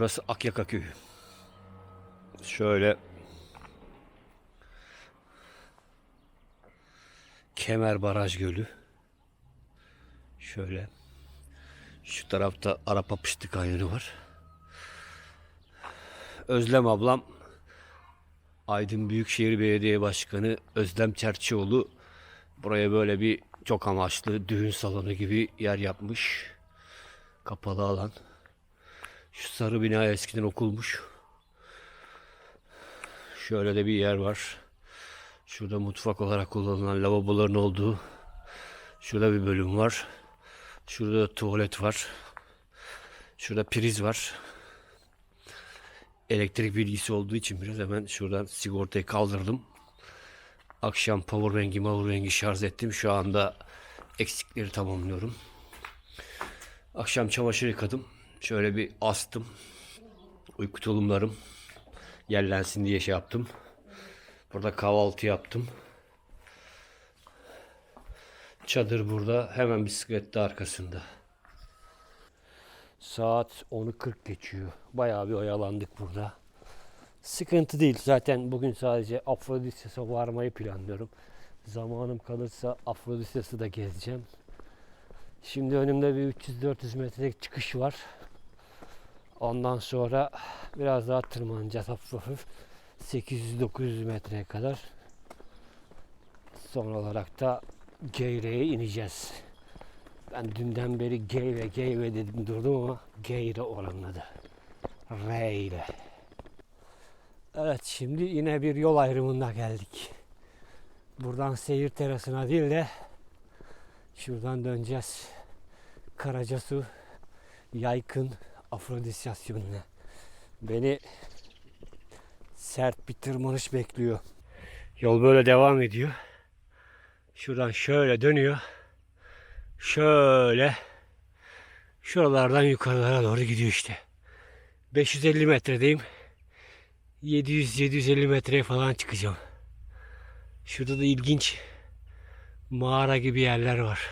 Burası Akyaka köyü. Şöyle Kemer Baraj Gölü. Şöyle. Şu tarafta Arap Apıştı Kanyonu var. Özlem ablam Aydın Büyükşehir Belediye Başkanı Özlem Çerçioğlu buraya böyle bir çok amaçlı düğün salonu gibi yer yapmış. Kapalı alan. Şu sarı bina eskiden okulmuş. Şöyle de bir yer var. Şurada mutfak olarak kullanılan lavaboların olduğu. Şurada bir bölüm var. Şurada da tuvalet var. Şurada priz var. Elektrik bilgisi olduğu için biraz hemen şuradan sigortayı kaldırdım. Akşam powerbank'i powerbank'i şarj ettim. Şu anda eksikleri tamamlıyorum. Akşam çamaşır yıkadım. Şöyle bir astım. Uyku tulumlarım yerlensin diye şey yaptım. Burada kahvaltı yaptım. Çadır burada. Hemen bisiklet de arkasında. Saat 10'u 40 geçiyor. Bayağı bir oyalandık burada. Sıkıntı değil. Zaten bugün sadece Afrodisyas'a varmayı planlıyorum. Zamanım kalırsa Afrodisyas'ı da gezeceğim. Şimdi önümde bir 300-400 metrelik çıkış var. Ondan sonra biraz daha tırmanacağız hafif hafif. 800-900 metreye kadar. Son olarak da Geyre'ye ineceğiz. Ben dünden beri Geyre Geyre dedim durdum ama Geyre oranladı. R ile. Evet şimdi yine bir yol ayrımına geldik. Buradan seyir terasına değil de şuradan döneceğiz. Karacasu Yaykın Afrodisyasyonuna. Beni sert bir tırmanış bekliyor. Yol böyle devam ediyor. Şuradan şöyle dönüyor. Şöyle şuralardan yukarılara doğru gidiyor işte. 550 metredeyim. 700-750 metreye falan çıkacağım. Şurada da ilginç mağara gibi yerler var.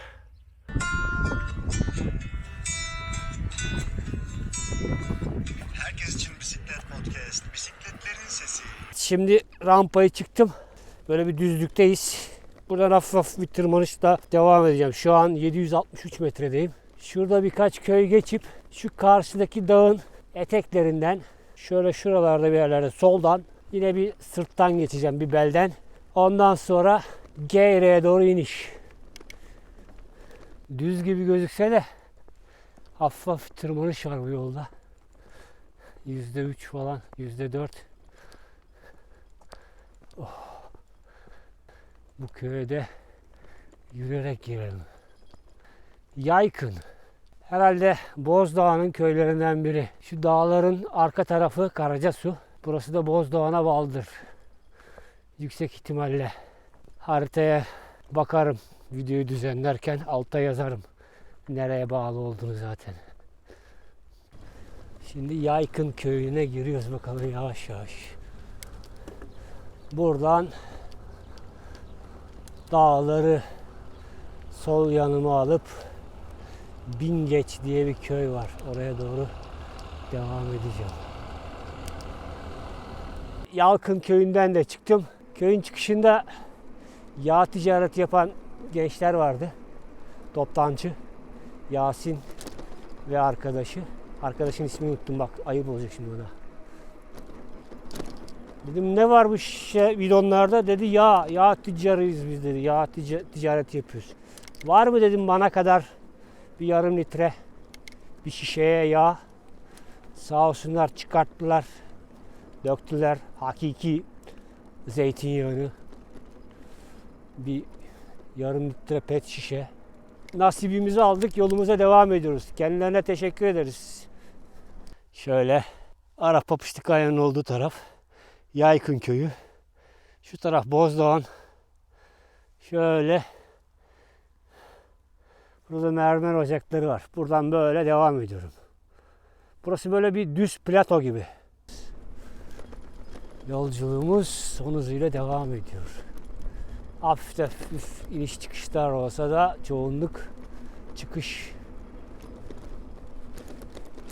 Şimdi rampayı çıktım. Böyle bir düzlükteyiz. Buradan hafif hafif bir tırmanışla devam edeceğim. Şu an 763 metredeyim. Şurada birkaç köy geçip şu karşıdaki dağın eteklerinden şöyle şuralarda bir yerlerde soldan yine bir sırttan geçeceğim bir belden. Ondan sonra Geyre'ye doğru iniş. Düz gibi gözükse de hafif hafif tırmanış var bu yolda. %3 falan, %4. Bu köye de yürüyerek girelim. Yaykın. Herhalde Bozdağ'ın köylerinden biri. Şu dağların arka tarafı Karacasu. Burası da Bozdağ'a bağlıdır. Yüksek ihtimalle. Haritaya bakarım. Videoyu düzenlerken alta yazarım. Nereye bağlı olduğunu zaten. Şimdi Yaykın köyüne giriyoruz bakalım yavaş yavaş. Buradan dağları sol yanıma alıp Bingeç diye bir köy var. Oraya doğru devam edeceğim. Yalkın köyünden de çıktım. Köyün çıkışında yağ ticareti yapan gençler vardı. Toptancı. Yasin ve arkadaşı. Arkadaşın ismini unuttum bak ayıp olacak şimdi ona. Dedim ne var bu şişe bidonlarda? Dedi ya yağ ticaretiyiz biz dedi. Yağ tica- ticareti yapıyoruz. Var mı dedim bana kadar bir yarım litre bir şişeye yağ. Sağ olsunlar çıkarttılar. Döktüler hakiki zeytinyağını. Bir yarım litre pet şişe. Nasibimizi aldık yolumuza devam ediyoruz. Kendilerine teşekkür ederiz. Şöyle Arap Papıştı Kaya'nın olduğu taraf. Yaykın köyü. Şu taraf Bozdağ'ın. Şöyle. Burada mermer ocakları var. Buradan böyle devam ediyorum. Burası böyle bir düz plato gibi. Yolculuğumuz son hızıyla devam ediyor. Hafif hafif iniş çıkışlar olsa da çoğunluk çıkış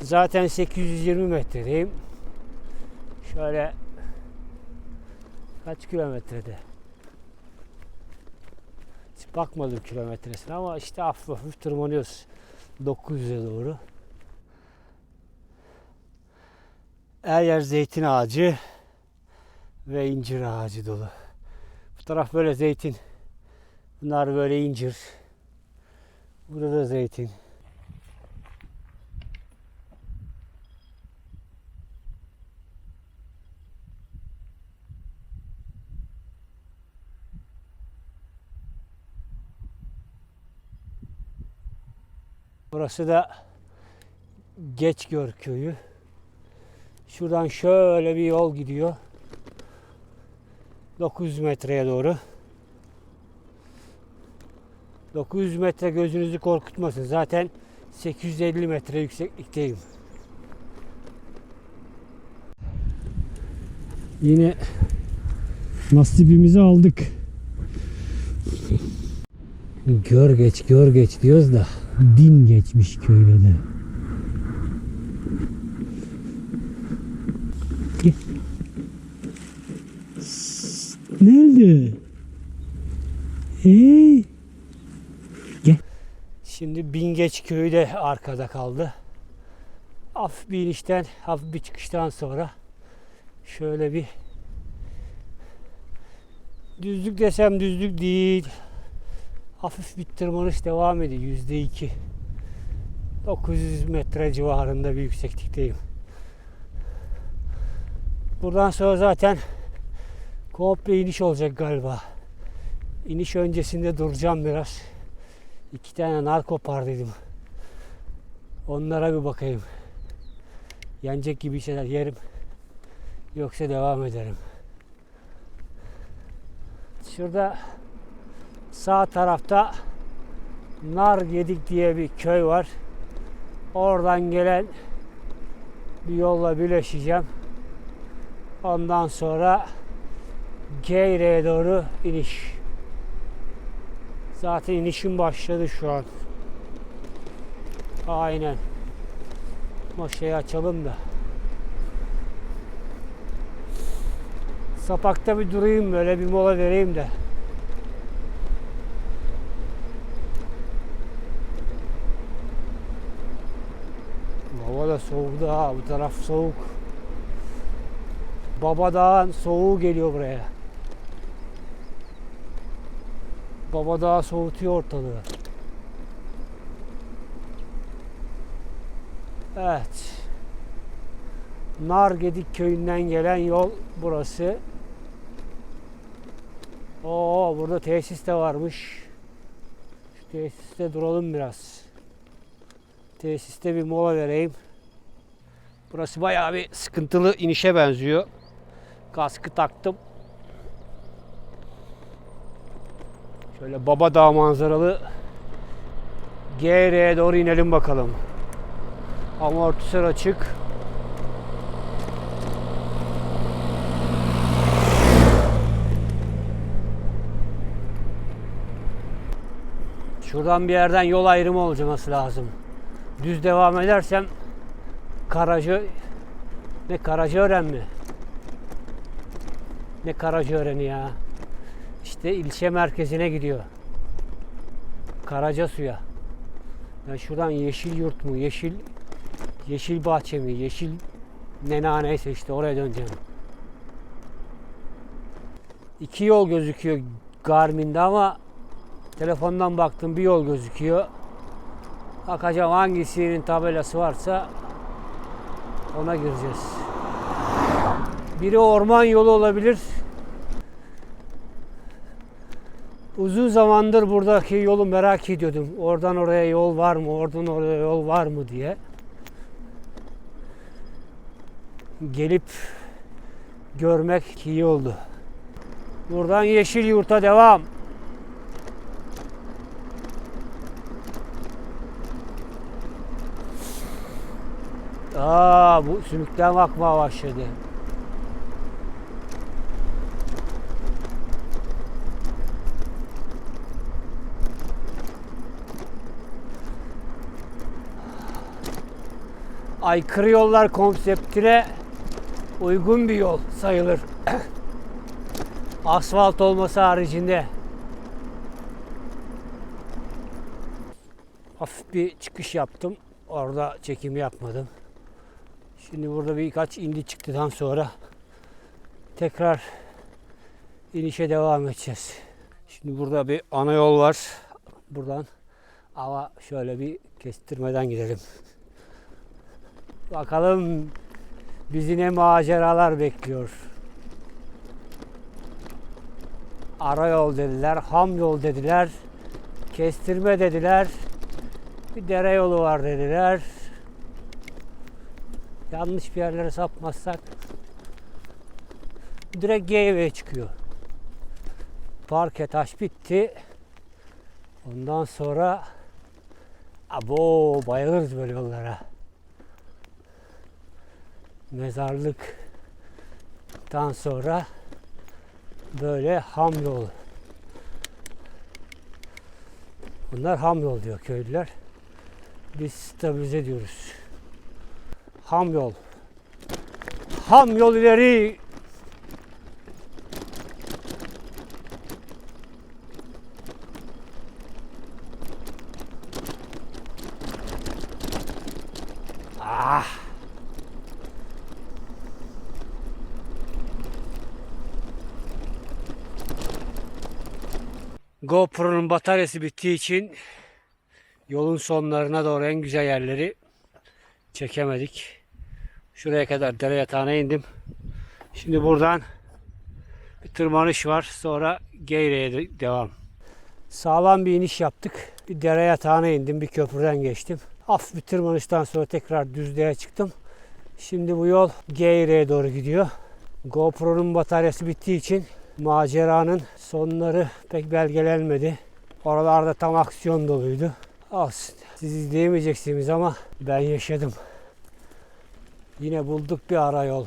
Zaten 820 metredeyim. Şöyle kaç kilometrede? Hiç bakmadım kilometresine ama işte hafif hafif tırmanıyoruz 900'e doğru. Her yer zeytin ağacı ve incir ağacı dolu. Bu taraf böyle zeytin. Bunlar böyle incir. Burada da zeytin. Burası da Geçgör köyü. Şuradan şöyle bir yol gidiyor. 900 metreye doğru. 900 metre gözünüzü korkutmasın. Zaten 850 metre yükseklikteyim. Yine nasibimizi aldık. Gör geç gör geç diyoruz da din geçmiş köyde de. Nerede? Hey. Gel. Şimdi Bingeç köyü de arkada kaldı. Hafif bir inişten, hafif bir çıkıştan sonra şöyle bir düzlük desem düzlük değil. Hafif bir tırmanış devam ediyor. Yüzde iki. 900 metre civarında bir yükseklikteyim. Buradan sonra zaten komple iniş olacak galiba. İniş öncesinde duracağım biraz. İki tane nar kopardıydım. Onlara bir bakayım. Yenecek gibi şeyler yerim. Yoksa devam ederim. Şurada sağ tarafta Nar Gedik diye bir köy var. Oradan gelen bir yolla birleşeceğim. Ondan sonra Geyre'ye doğru iniş. Zaten inişim başladı şu an. Aynen. Maşayı açalım da. Sapakta bir durayım böyle bir mola vereyim de. Hava da soğudu ha bu taraf soğuk. Baba Dağı'nın soğuğu geliyor buraya. Baba Dağı soğutuyor ortalığı. Evet. Nargedik köyünden gelen yol burası. Oo burada tesis de varmış. Şu tesiste duralım biraz. Tesiste bir mola vereyim. Burası bayağı bir sıkıntılı inişe benziyor. Kaskı taktım. Şöyle Baba Dağ manzaralı GR'ye doğru inelim bakalım. Amortisör açık. Şuradan bir yerden yol ayrımı olması lazım. Düz devam edersem Karaca ne Karacaören mi? Ne Karacaören'i ya? İşte ilçe merkezine gidiyor. Karacasu'ya. Ben şuradan Yeşil Yurt mu? Yeşil Yeşil Bahçe mi? Yeşil Nena neyse işte oraya döneceğim. İki yol gözüküyor Garmin'de ama telefondan baktım bir yol gözüküyor. Bakacağım hangisinin tabelası varsa ona gireceğiz. Biri orman yolu olabilir. Uzun zamandır buradaki yolu merak ediyordum. Oradan oraya yol var mı? Oradan oraya yol var mı diye. Gelip görmek iyi oldu. Buradan Yeşil Yurt'a devam. Aa bu sümükten bakmaya başladı. aykırı yollar konseptine uygun bir yol sayılır. Asfalt olması haricinde. Hafif bir çıkış yaptım. Orada çekim yapmadım. Şimdi burada birkaç indi çıktıdan sonra tekrar inişe devam edeceğiz. Şimdi burada bir ana yol var. Buradan ama şöyle bir kestirmeden gidelim. Bakalım bizi ne maceralar bekliyor. Ara yol dediler, ham yol dediler, kestirme dediler, bir dere yolu var dediler. Yanlış bir yerlere sapmazsak direkt GV çıkıyor. Parke taş bitti. Ondan sonra abo bayılırız böyle yollara. Mezarlıktan sonra böyle ham yol. Bunlar ham yol diyor köylüler. Biz stabilize diyoruz. Ham yol. Ham yol ileri. Ah. GoPro'nun bataryası bittiği için yolun sonlarına doğru en güzel yerleri çekemedik. Şuraya kadar dere yatağına indim. Şimdi buradan bir tırmanış var. Sonra Geyre'ye de- devam. Sağlam bir iniş yaptık. Bir dere yatağına indim. Bir köprüden geçtim. Hafif bir tırmanıştan sonra tekrar düzlüğe çıktım. Şimdi bu yol Geyre'ye doğru gidiyor. GoPro'nun bataryası bittiği için maceranın sonları pek belgelenmedi. Oralarda tam aksiyon doluydu. Olsun. Siz izleyemeyeceksiniz ama ben yaşadım. Yine bulduk bir ara yol.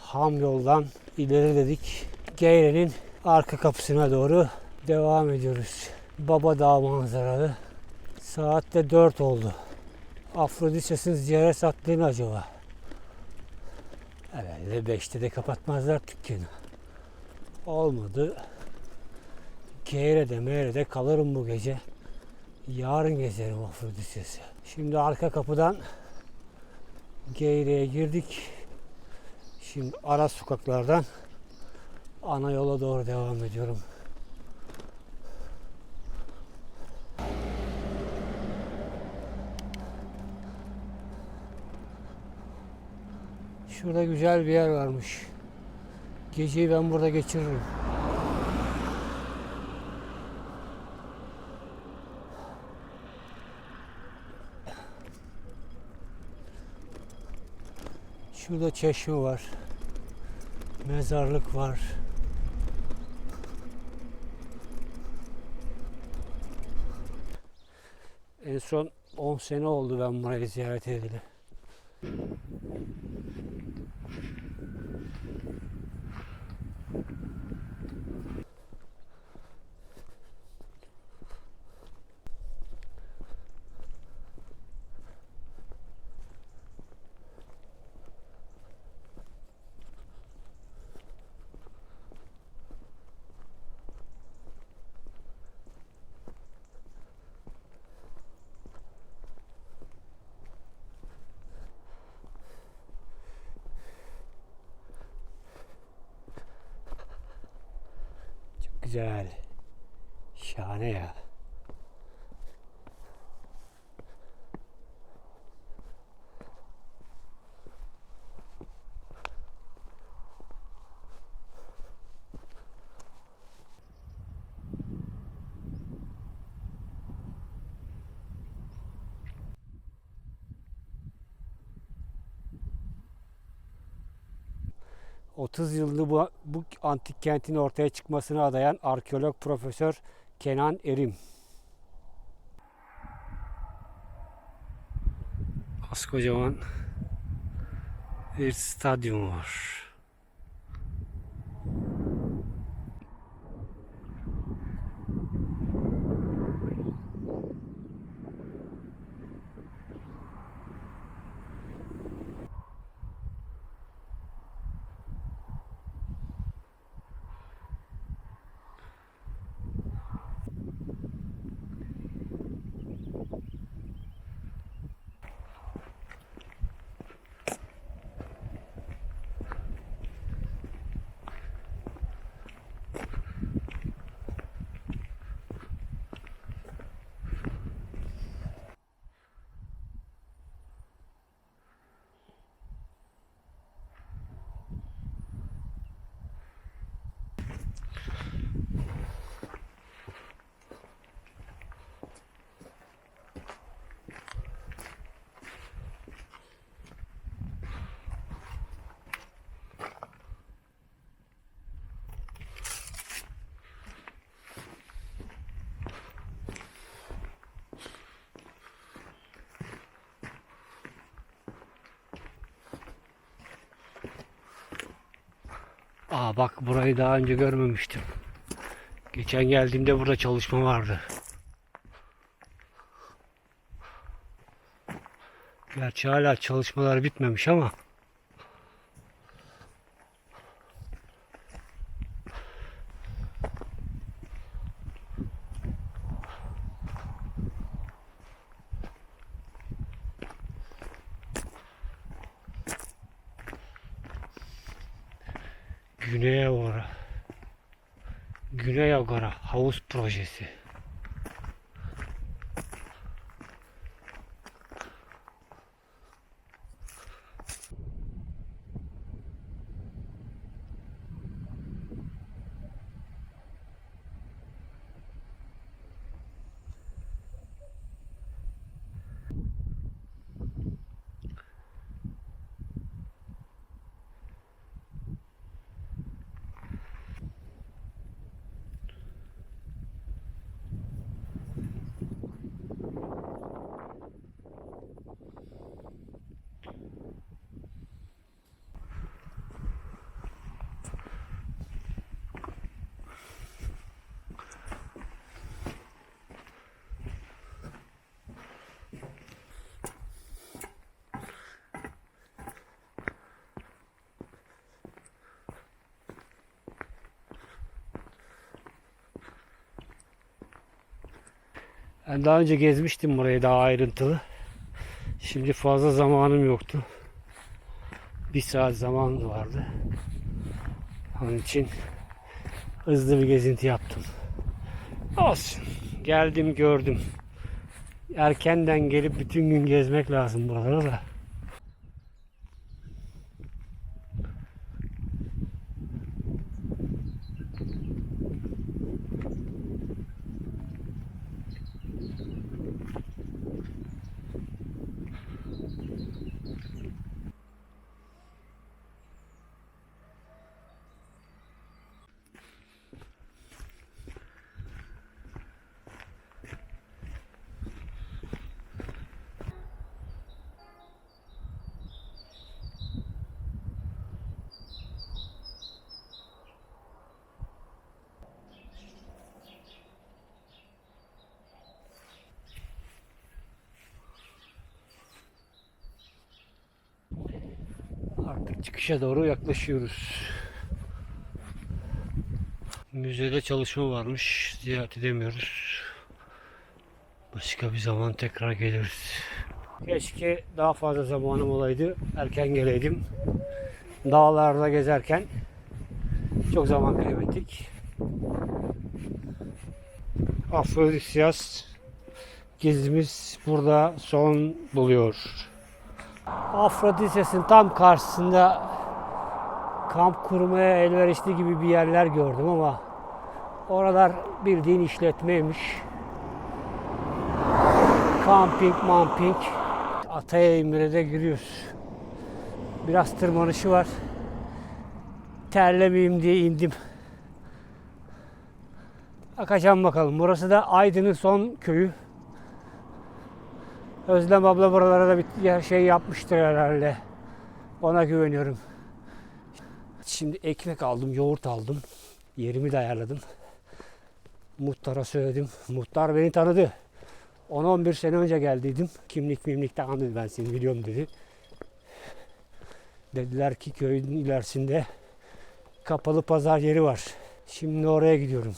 Ham yoldan ileri dedik. Geyre'nin arka kapısına doğru devam ediyoruz. Baba Dağ manzaralı. Saatte 4 oldu. Afrodises'in ziyaret sattı mı acaba? Herhalde 5'te de kapatmazlar dükkanı. Olmadı. Geyre'de meyre'de kalırım bu gece. Yarın gezerim Afrodises'i. Şimdi arka kapıdan Geyre'ye girdik. Şimdi ara sokaklardan ana yola doğru devam ediyorum. Şurada güzel bir yer varmış. Geceyi ben burada geçiririm. Şurada çeşme var. Mezarlık var. En son 10 sene oldu ben burayı ziyaret edeli. Güzel. Şahane ya. ...30 yıldır bu, bu antik kentin ortaya çıkmasına adayan arkeolog Profesör Kenan Erim. Koskocaman bir stadyum var. Aa bak burayı daha önce görmemiştim. Geçen geldiğimde burada çalışma vardı. Gerçi hala çalışmalar bitmemiş ama. Güney Agora. Güney Agora havuz projesi. Ben daha önce gezmiştim burayı daha ayrıntılı. Şimdi fazla zamanım yoktu. Bir saat zaman vardı. Onun için hızlı bir gezinti yaptım. Olsun. Geldim gördüm. Erkenden gelip bütün gün gezmek lazım buraları da. Çıkışa doğru yaklaşıyoruz. Müzede çalışma varmış. Ziyaret edemiyoruz. Başka bir zaman tekrar geliriz. Keşke daha fazla zamanım olaydı. Erken geleydim. Dağlarda gezerken çok zaman kaybettik. Afrodisyas gezimiz burada son buluyor. Afrodisyas'ın tam karşısında kamp kurmaya elverişli gibi bir yerler gördüm ama oralar bildiğin işletmeymiş. Kamping, mamping. Ataya İmre'de giriyoruz. Biraz tırmanışı var. Terlemeyeyim diye indim. Bakacağım bakalım. Burası da Aydın'ın son köyü. Özlem abla buralara da bir şey yapmıştır herhalde. Ona güveniyorum. Şimdi ekmek aldım, yoğurt aldım. Yerimi de ayarladım. Muhtara söyledim. Muhtar beni tanıdı. 10-11 sene önce geldiydim. Kimlik mimlik tamam ben seni biliyorum dedi. Dediler ki köyün ilerisinde kapalı pazar yeri var. Şimdi oraya gidiyorum.